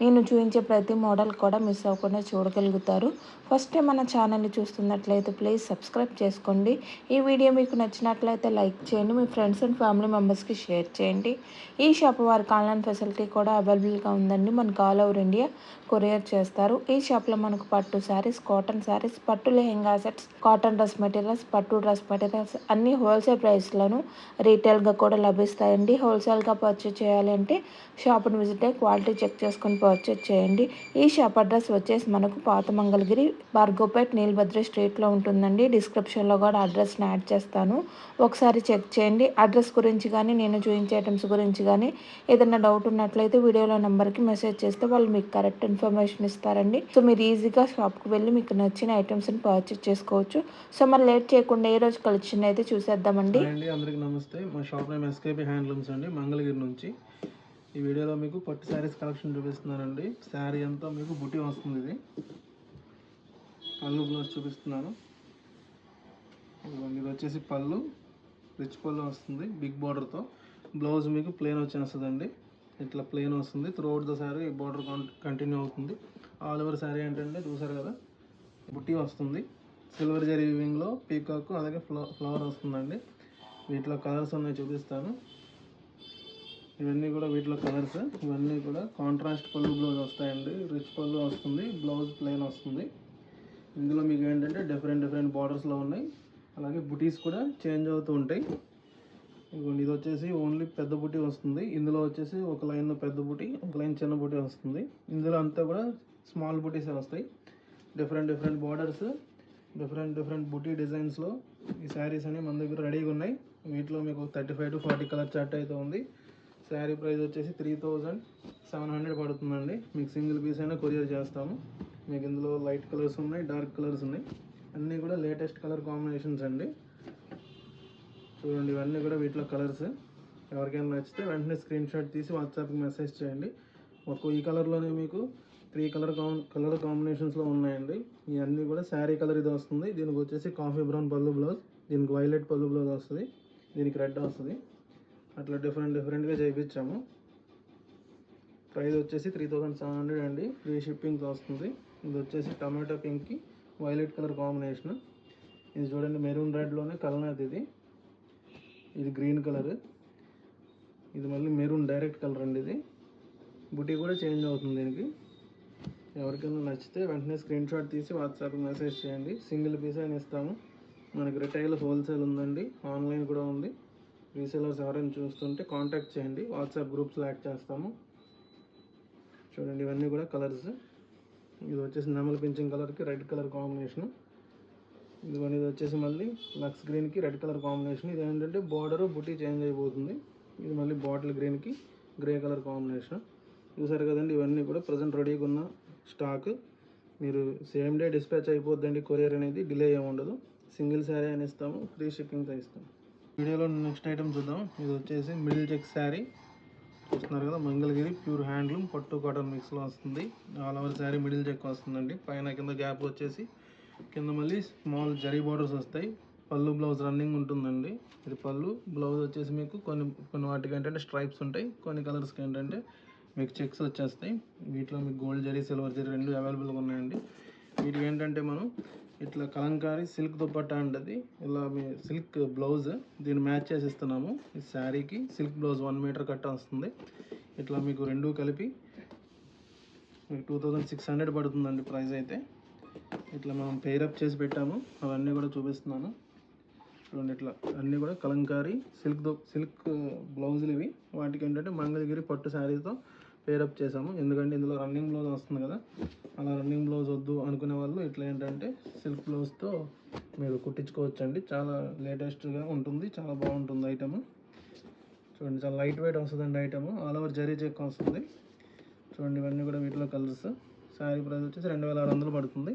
నేను చూపించే ప్రతి మోడల్ కూడా మిస్ అవ్వకుండా చూడగలుగుతారు. ఫస్ట్ టైం మన ఛానల్ని చూస్తున్నట్లయితే ప్లీజ్ సబ్స్క్రైబ్ చేసుకోండి. ఈ వీడియో మీకు నచ్చినట్లయితే లైక్ చేయండి. మీ ఫ్రెండ్స్ అండ్ ఫ్యామిలీ మెంబర్స్కి షేర్ చేయండి. ఈ షాప్ వారికి ఆన్లైన్ ఫెసిలిటీ కూడా అవైలబుల్గా ఉందండి. మనకు ఆల్ ఓవర్ ఇండియా కొరియర్ చేస్తారు. ఈ షాప్లో మనకు పట్టు శారీస్ కాటన్ శారీస్ పట్టు lehenga sets cotton dress materials పట్టు డ్రెస్ మెటీరియల్స్ అన్నీ హోల్సేల్ ప్రైస్లోను రీటైల్గా కూడా లభిస్తాయండి. హోల్సేల్గా పర్చేజ్ చేయాలి అంటే షాప్ని విజిట్ అయ్యి క్వాలిటీ చెక్ చేసుకొని పర్చేజ్ చేయండి. ఈ షాప్ అడ్రస్ వచ్చేసి మనకు పాత మంగళగిరి భార్గోపేట్ నీలభద్ర స్ట్రీట్లో ఉంటుందండి. డిస్క్రిప్షన్లో కూడా అడ్రస్ని యాడ్ చేస్తాను. ఒకసారి చెక్ చేయండి. అడ్రస్ గురించి కానీ నేను చూపించే ఐటమ్స్ గురించి కానీ ఏదైనా డౌట్ ఉన్నట్లయితే వీడియోలో నెంబర్కి మెసేజ్ చేస్తే వాళ్ళు మీకు కరెక్ట్ ఇన్ఫర్మేషన్ ఇస్తారండి. సో మీరు ఈజీగా షాప్కి వెళ్ళి మీకు నచ్చిన ఐటమ్స్ని పర్చేజ్ చేసుకోవచ్చు. సో మరి లేట్ చేయకుండా ఏ రోజు కలెక్షన్ అయితే చూసేద్దామండి. అందరికీ నమస్తే. మా షాప్ నేమ్ ఎస్కేపీ హ్యాండ్లూమ్స్ అండి. మంగళగిరి నుంచి ఈ వీడియోలో మీకు పట్టు శారీస్ కలెక్షన్ చూపిస్తున్నానండి. శారీ అంతా మీకు బుట్టి వస్తుంది ఇది. పళ్ళు బ్లౌజ్ చూపిస్తున్నాను. ఇది వచ్చేసి పళ్ళు. రిచ్ పళ్ళు వస్తుంది బిగ్ బార్డర్తో బ్లౌజ్ మీకు ప్లెయిన్ వచ్చేస్తుందండి. ఇట్లా ప్లెయిన్ వస్తుంది. Throughout the sari border continue అవుతుంది. ఆల్ ఓవర్ శారీ ఏంటంటే చూసారు కదా బుట్టి వస్తుంది. సిల్వర్ జరీ వింగ్లో పీకాక్ అలాగే ఫ్లవర్ వస్తుందండి. వీటిలో కలర్స్ ఉన్నాయి చూపిస్తాను. ఇవన్నీ కూడా వీటిలో కలర్స్ ఇవన్నీ కూడా కాంట్రాస్ట్ పళ్ళు బ్లౌజ్ వస్తాయండి. రిచ్ పళ్ళు వస్తుంది. బ్లౌజ్ ప్లెయిన్ వస్తుంది. ఇందులో మీకు ఏంటంటే డిఫరెంట్ డిఫరెంట్ బార్డర్స్లో ఉన్నాయి. అలాగే బుటీస్ కూడా చేంజ్ అవుతూ ఉంటాయి. ఇదిగోండి ఇది వచ్చేసి ఓన్లీ పెద్ద బుటీ వస్తుంది. ఇందులో వచ్చేసి ఒక లైన్ పెద్ద బుటీ ఒక లైన్ చిన్న బుటీ వస్తుంది. ఇందులో అంతా కూడా స్మాల్ బుటీసే వస్తాయి. Different different borders different different బుటీ డిజైన్స్లో ఈ శారీస్ అనేవి మన దగ్గర రెడీగా ఉన్నాయి. వీటిలో మీకు thirty five to forty colour chart అయితే ఉంది. శారీ ప్రైస్ వచ్చేసి త్రీ థౌజండ్ సెవెన్ హండ్రెడ్ పడుతుందండి. మీకు సింగిల్ పీస్ అయినా కొరియర్ చేస్తాము. మీకు ఇందులో లైట్ కలర్స్ ఉన్నాయి డార్క్ కలర్స్ ఉన్నాయి. అన్నీ కూడా లేటెస్ట్ కలర్ కాంబినేషన్స్ అండి. చూడండి ఇవన్నీ కూడా వీటిలో కలర్స్. ఎవరికైనా నచ్చితే వెంటనే స్క్రీన్ షాట్ తీసి వాట్సాప్కి మెసేజ్ చేయండి. ఒక్కో ఈ కలర్లోనే మీకు త్రీ కలర్ కాం కలర్ కాంబినేషన్స్లో ఉన్నాయండి. ఇవన్నీ కూడా శారీ కలర్ ఇది వస్తుంది. దీనికి వచ్చేసి కాఫీ బ్రౌన్ పళ్ళు బ్లౌజ్ దీనికి వైలెట్ పళ్ళు బ్లౌజ్ వస్తుంది. దీనికి రెడ్ వస్తుంది. అట్లా డిఫరెంట్ డిఫరెంట్గా చేయించాము. ప్రైస్ వచ్చేసి త్రీ థౌజండ్ సెవెన్ హండ్రెడ్ అండి. ఫ్రీ షిప్పింగ్ వస్తుంది ఇది వచ్చేసి టమాటో పింక్కి వైలెట్ కలర్ కాంబినేషన్ ఇది చూడండి మెరూన్ రెడ్లోనే కలనాథ్ ఇది. ఇది గ్రీన్ కలర్ ఇది మళ్ళీ మెరూన్ డైరెక్ట్ కలర్ అండి ఇది. బుటీ కూడా చేంజ్ అవుతుంది దీనికి. ఎవరికైనా నచ్చితే వెంటనే స్క్రీన్ షాట్ తీసి వాట్సాప్ మెసేజ్ చేయండి. సింగిల్ పీస్ అయినా ఇస్తాము. మనకి రిటైల్ హోల్సేల్ ఉందండి. ఆన్లైన్ కూడా ఉంది. రీసెలర్స్ ఎవరైనా చూస్తుంటే కాంటాక్ట్ చేయండి. వాట్సాప్ గ్రూప్స్లో యాడ్ చేస్తాము. చూడండి ఇవన్నీ కూడా కలర్స్. ఇది వచ్చేసి నెమల పింఛన్ కలర్కి రెడ్ కలర్ కాంబినేషన్. ఇదిగోండి ఇది వచ్చేసి మళ్ళీ లక్స్ గ్రీన్కి రెడ్ కలర్ కాంబినేషన్. ఇది ఏంటంటే బార్డరు బుట్టి చేంజ్ అయిపోతుంది. ఇది మళ్ళీ బాటిల్ గ్రీన్కి గ్రే కలర్ కాంబినేషన్. చూసారు కదండి ఇవన్నీ కూడా ప్రజెంట్ రెడీగా ఉన్న స్టాక్. మీరు సేమ్ డే డిస్పాచ్ అయిపోద్దండి కొరియర్ అనేది డిలే ఏమి ఉండదు సింగిల్ శారీ అని ఇస్తాము ఫ్రీ షిప్పింగ్తో ఇస్తాం వీడియోలో నెక్స్ట్ ఐటమ్ చూద్దాం. ఇది వచ్చేసి మిడిల్ చెక్ శారీ. చూస్తున్నారు కదా మంగళగిరి ప్యూర్ హ్యాండ్లూమ్ పట్టు కాటన్ మిక్స్లో వస్తుంది. All over sari middle check వస్తుందండి. పైన కింద గ్యాప్ వచ్చేసి కింద మళ్ళీ స్మాల్ జరీ బార్డర్స్ వస్తాయి. పళ్ళు బ్లౌజ్ రన్నింగ్ ఉంటుందండి. ఇది పళ్ళు బ్లౌజ్ వచ్చేసి మీకు కొన్ని కొన్ని వాటికి ఏంటంటే స్ట్రైప్స్ ఉంటాయి. కొన్ని కలర్స్కి ఏంటంటే మీకు చెక్స్ వచ్చేస్తాయి. వీటిలో మీకు గోల్డ్ జరీ సిల్వర్ జరీ రెండు అవైలబుల్గా ఉన్నాయండి. వీటికి ఏంటంటే మనం ఇట్లా కలంకారీ సిల్క్ దుప్పట్టా అంటది. ఇలా మీ సిల్క్ బ్లౌజ్ దీన్ని మ్యాచ్ చేసి ఇస్తున్నాము ఈ శారీకి సిల్క్ బ్లౌజ్ వన్ మీటర్ కట్ట వస్తుంది. ఇట్లా మీకు రెండు కలిపి మీకు టూ థౌజండ్ సిక్స్ హండ్రెడ్ పడుతుందండి ప్రైస్ అయితే. ఇట్లా మనం పేరప్ చేసి పెట్టాము. అవన్నీ కూడా చూపిస్తున్నాను. చూడండి ఇట్లా అన్నీ కూడా కలంకారీ సిల్క్ సిల్క్ బ్లౌజులు ఇవి. వాటికి ఏంటంటే మంగళగిరి పట్టు శారీతో పేరప్ చేసాము ఎందుకంటే ఇందులో రన్నింగ్ బ్లౌజ్ వస్తుంది కదా. అలా రన్నింగ్ బ్లౌజ్ వద్దు అనుకునే వాళ్ళు ఇట్లా ఏంటంటే సిల్క్ బ్లౌజ్తో మీరు కుట్టించుకోవచ్చు అండి చాలా లేటెస్ట్గా ఉంటుంది. చాలా బాగుంటుంది ఐటమ్ చూడండి చాలా లైట్ వెయిట్ వస్తుందండి item all over zari check వస్తుంది. చూడండి ఇవన్నీ కూడా వీటిలో కలర్స్ శారీ ప్రైస్ వచ్చేసి రెండు వేల ఆరు వందలు పడుతుంది.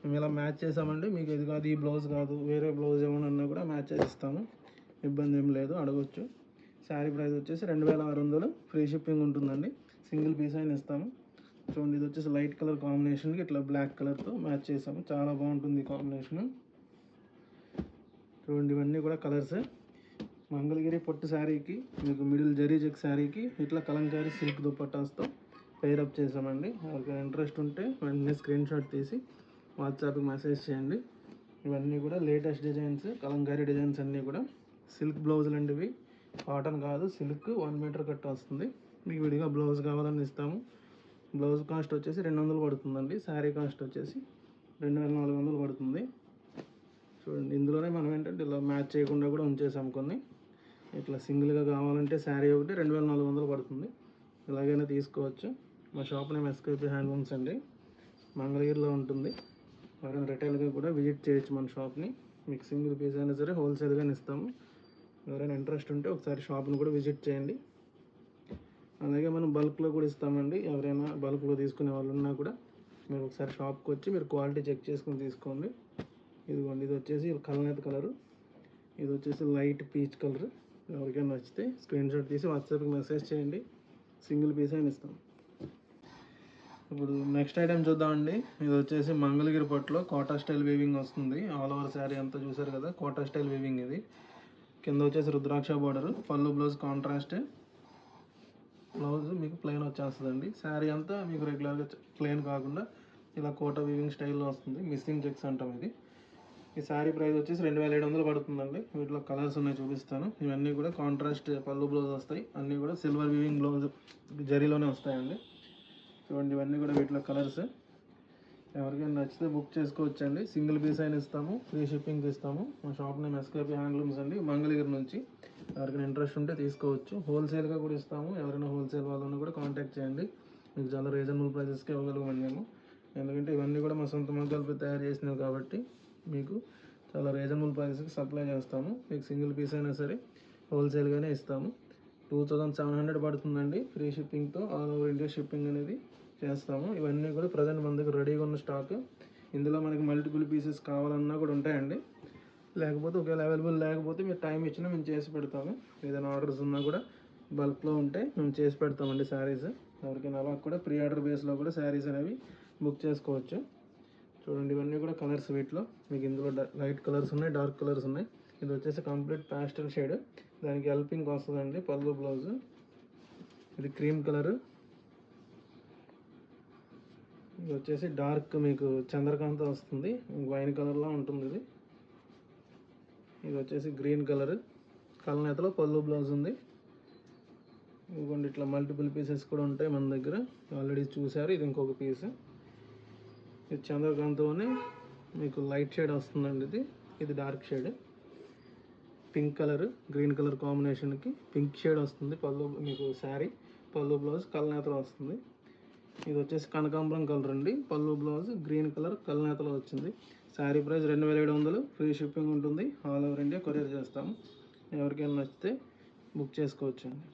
మేము ఇలా మ్యాచ్ చేసామండి మీకు ఇది కాదు ఈ బ్లౌజ్ కాదు వేరే బ్లౌజ్ ఏమైనా అన్నా కూడా మ్యాచ్ చేస్తాము ఇబ్బంది ఏం లేదు అడగొచ్చు. శారీ ప్రైస్ వచ్చేసి రెండు వేల ఆరు వందలు. ఫ్రీ షిప్పింగ్ ఉంటుందండి. సింగిల్ పీస్ అయినా ఇస్తాము. చూడండి ఇది వచ్చేసి లైట్ కలర్ కాంబినేషన్కి ఇట్లా బ్లాక్ కలర్తో మ్యాచ్ చేసాము. చాలా బాగుంటుంది ఈ కాంబినేషన్. చూడండి ఇవన్నీ కూడా కలర్స్. మంగళగిరి పొట్టు శారీకి మీకు మిడిల్ జరీ చెక్ శారీకి ఇట్లా కలంకారీ సిల్క్ దుపట్టాస్తో పేరప్ చేసామండి. ఎవరికైనా ఇంట్రెస్ట్ ఉంటే వెంటనే స్క్రీన్ షాట్ తీసి వాట్సాప్కి మెసేజ్ చేయండి. ఇవన్నీ కూడా లేటెస్ట్ డిజైన్స్ కలంకారీ డిజైన్స్ అన్నీ కూడా. సిల్క్ బ్లౌజులు అండి కాటన్ కాదు సిల్క్ వన్ మీటర్ కట్ వస్తుంది మీకు విడిగా బ్లౌజ్ కావాలని ఇస్తాము. బ్లౌజ్ కాస్ట్ వచ్చేసి రెండు వందలు పడుతుందండి. శారీ కాస్ట్ వచ్చేసి రెండు వేల నాలుగు వందలు పడుతుంది. చూడండి ఇందులోనే మనం ఏంటంటే ఇలా మ్యాచ్ చేయకుండా కూడా ఉంచేసాం కొన్ని. ఇట్లా సింగిల్గా కావాలంటే శారీ ఒకటి రెండు వేల నాలుగు వందలు పడుతుంది. ఇలాగైనా తీసుకోవచ్చు. మా షాప్ నేమ్ ఎస్కేపీ హ్యాండ్లూమ్స్ అండి. మంగళగిరిలో ఉంటుంది. ఎవరైనా రిటైల్గా కూడా విజిట్ చేయొచ్చు మన షాప్ని మీకు సింగిల్ పీస్ అయినా సరే హోల్సేల్గానే ఇస్తాము. ఎవరైనా ఇంట్రెస్ట్ ఉంటే ఒకసారి షాప్ని కూడా విజిట్ చేయండి. అలాగే మనం బల్క్లో కూడా ఇస్తామండి. ఎవరైనా బల్క్లో తీసుకునే వాళ్ళు ఉన్నా కూడా మీరు ఒకసారి షాప్కి వచ్చి మీరు క్వాలిటీ చెక్ చేసుకుని తీసుకోండి. ఇదిగోండి ఇది వచ్చేసి కలనేత కలరు ఇది వచ్చేసి లైట్ పీచ్ కలర్ ఎవరికైనా నచ్చితే స్క్రీన్ షాట్ తీసి వాట్సాప్కి మెసేజ్ చేయండి. సింగిల్ పీస్ అయినా ఇస్తాం. ఇప్పుడు నెక్స్ట్ ఐటెం చూద్దామండి. ఇది వచ్చేసి మంగళగిరి పట్టులో కోటా స్టైల్ వీవింగ్ వస్తుంది. ఆల్ ఓవర్ శారీ అంతా చూసారు కదా కోటా స్టైల్ వీవింగ్ ఇది. కింద వచ్చేసి రుద్రాక్ష బార్డరు పళ్ళు బ్లౌజ్ కాంట్రాస్ట్ బ్లౌజ్ మీకు ప్లెయిన్ వచ్చేస్తుందండి. శారీ అంతా మీకు రెగ్యులర్గా ప్లెయిన్ కాకుండా ఇలా కోట వీవింగ్ స్టైల్లో వస్తుంది. మిస్సింగ్ చెక్స్ అంటాం ఇది. ఈ శారీ ప్రైస్ వచ్చేసి రెండు వేల ఏడు వందలు పడుతుందండి. వీటిలో కలర్స్ ఉన్నాయి చూపిస్తాను. ఇవన్నీ కూడా కాంట్రాస్ట్ పళ్ళు బ్లౌజ్ వస్తాయి. అన్నీ కూడా సిల్వర్ వీవింగ్ బ్లౌజ్ జరీలోనే వస్తాయండి. చూడండి ఇవన్నీ కూడా వీటిలో కలర్స్ ఎవరికైనా నచ్చితే బుక్ చేసుకోవచ్చండి. సింగిల్ పీస్ అయినా ఇస్తాము. ఫ్రీ షిప్పింగ్ ఇస్తాము. మా షాప్ నేమ్ ఎస్కేపీ హ్యాండ్లూమ్స్ అండి. మంగళగిరి నుంచి. ఎవరికైనా ఇంట్రెస్ట్ ఉంటే తీసుకోవచ్చు. హోల్సేల్గా కూడా ఇస్తాము. ఎవరైనా హోల్సేల్ వాళ్ళని కూడా కాంటాక్ట్ చేయండి. మీకు చాలా రీజనబుల్ ప్రైజెస్కి ఇవ్వగలమండి మేము. ఎందుకంటే ఇవన్నీ కూడా మా సొంత మొక్కలపై తయారు చేసినవి కాబట్టి మీకు చాలా రీజనబుల్ ప్రైజెస్కి సప్లై చేస్తాము. మీకు సింగిల్ పీస్ అయినా సరే హోల్సేల్గానే ఇస్తాము. టూ థౌజండ్ సెవెన్ హండ్రెడ్ పడుతుందండి. ఫ్రీ షిప్పింగ్తో ఆల్ ఓవర్ ఇండియా షిప్పింగ్ అనేది చేస్తాము. ఇవన్నీ కూడా ప్రజెంట్ మన దగ్గర రెడీగా ఉన్న స్టాక్ ఇందులో మనకి మల్టిపుల్ పీసెస్ కావాలన్నా కూడా ఉంటాయండి. లేకపోతే ఒకవేళ అవైలబుల్ లేకపోతే మీరు టైం ఇచ్చినా మేము చేసి పెడతాము. ఏదైనా ఆర్డర్స్ ఉన్నా కూడా బల్క్లో ఉంటే మేము చేసి పెడతామండి శారీస్ ఎవరికైనా అలా కూడా ప్రీ ఆర్డర్ బేస్లో కూడా శారీస్ అనేవి బుక్ చేసుకోవచ్చు. చూడండి ఇవన్నీ కూడా కలర్స్ వీటిలో. మీకు ఇందులో లైట్ కలర్స్ ఉన్నాయి డార్క్ కలర్స్ ఉన్నాయి. ఇది వచ్చేసి కంప్లీట్ ప్యాస్టల్ షేడ్ దానికి హెల్పింగ్ వస్తుందండి పళ్ళు బ్లౌజ్ ఇది క్రీమ్ కలరు ఇది వచ్చేసి డార్క్ మీకు చంద్రకాంత వస్తుంది. వైన్ కలర్లో ఉంటుంది ఇది. ఇది వచ్చేసి గ్రీన్ కలర్. కలనేతలో పళ్ళు బ్లౌజ్ ఉంది. ఇదిగోండి ఇట్లా మల్టిపుల్ పీసెస్ కూడా ఉంటాయి మన దగ్గర. ఆల్రెడీ చూసారు ఇది ఇంకొక పీస్. ఇది చంద్రకాంతలోనే మీకు లైట్ షేడ్ వస్తుందండి ఇది. ఇది dark shade. Pink colour green colour కాంబినేషన్కి పింక్ షేడ్ వస్తుంది. పళ్ళు మీకు శారీ పళ్ళు బ్లౌజ్ కలనేతలో వస్తుంది. ఇది వచ్చేసి కనకాంబరం కలర్ అండి. పళ్ళు బ్లౌజ్ గ్రీన్ కలర్ కల్నేతలో వచ్చింది. శారీ ప్రైస్ రెండు వేల ఏడు వందలు. ఫ్రీ షిప్పింగ్ ఉంటుంది. ఆల్ ఓవర్ ఇండియా కొరియర్ చేస్తాము. ఎవరికైనా నచ్చితే బుక్ చేసుకోవచ్చు అండి